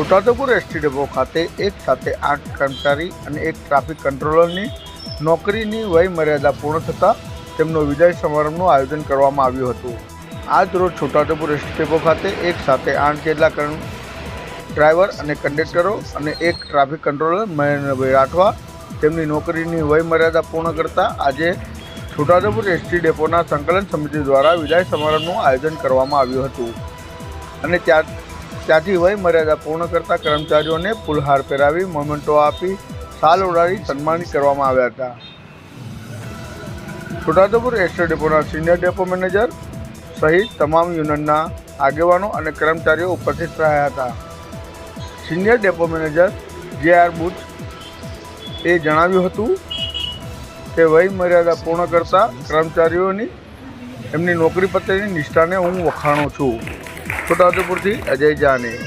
Chhota Udepur ST depot ખાતે એક સાથે આઠ કર્મચારી અને એક ટ્રાફિક કંટ્રોલરની નોકરીની વય મર્યાદા પૂર્ણ થતાં તેમનો વિદાય સમારંભનું આયોજન કરવામાં આવ્યું હતું. આજ રોજ છોટાઉદેપુર એસટી ડેપો ખાતે એક સાથે આઠ જેટલા ડ્રાઈવર અને કંડક્ટરો અને એક ટ્રાફિક કંટ્રોલર મહેન્દ્રભાઈ રાઠવા તેમની નોકરીની વય મર્યાદા પૂર્ણ કરતા આજે છોટાઉદેપુર એસટી ડેપોના સંકલન સમિતિ દ્વારા વિદાય સમારંભનું આયોજન કરવામાં આવ્યું હતું. અને ત્યાં ત્યાંથી વય મર્યાદા પૂર્ણ કરતા કર્મચારીઓને ફૂલહાર પહેરાવી મોમેન્ટો આપી સાલ ઉડાડી સન્માનિત કરવામાં આવ્યા હતા. છોટાઉદેપુર એસટી ડેપોના સિનિયર ડેપો મેનેજર સહિત તમામ યુનિયનના આગેવાનો અને કર્મચારીઓ ઉપસ્થિત રહ્યા હતા. Senior depot manager J R Buch એ જણાવ્યું હતું કે વય મર્યાદા પૂર્ણ કરતા કર્મચારીઓની એમની નોકરી પ્રત્યેની નિષ્ઠાને હું વખાણું છું. છોટાઉદેપુરથી અજય જાની.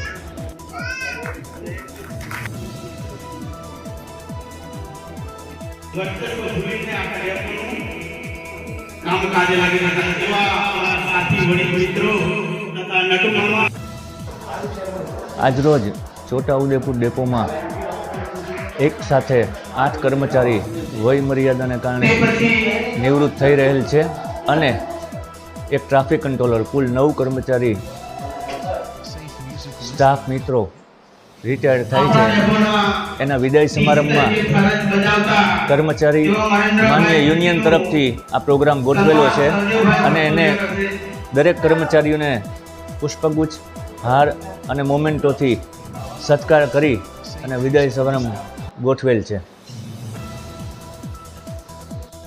આજરોજ છોટાઉદેપુર ડેપોમાં એક સાથે આઠ કર્મચારી વય મર્યાદાને કારણે નિવૃત્ત થઈ રહેલ છે અને એક ટ્રાફિક કંટ્રોલર, કુલ નવ કર્મચારી સ્ટાફ મિત્રો રિટાયર્ડ થાય છે. એના વિદાય સમારંભમાં કર્મચારી માન્ય યુનિયન તરફથી આ પ્રોગ્રામ ગોઠવેલો છે અને એને દરેક કર્મચારીઓને પુષ્પગુચ્છ, હાર અને મોમેન્ટોથી સત્કાર કરી અને વિદાય સમારંભ ગોઠવેલ છે.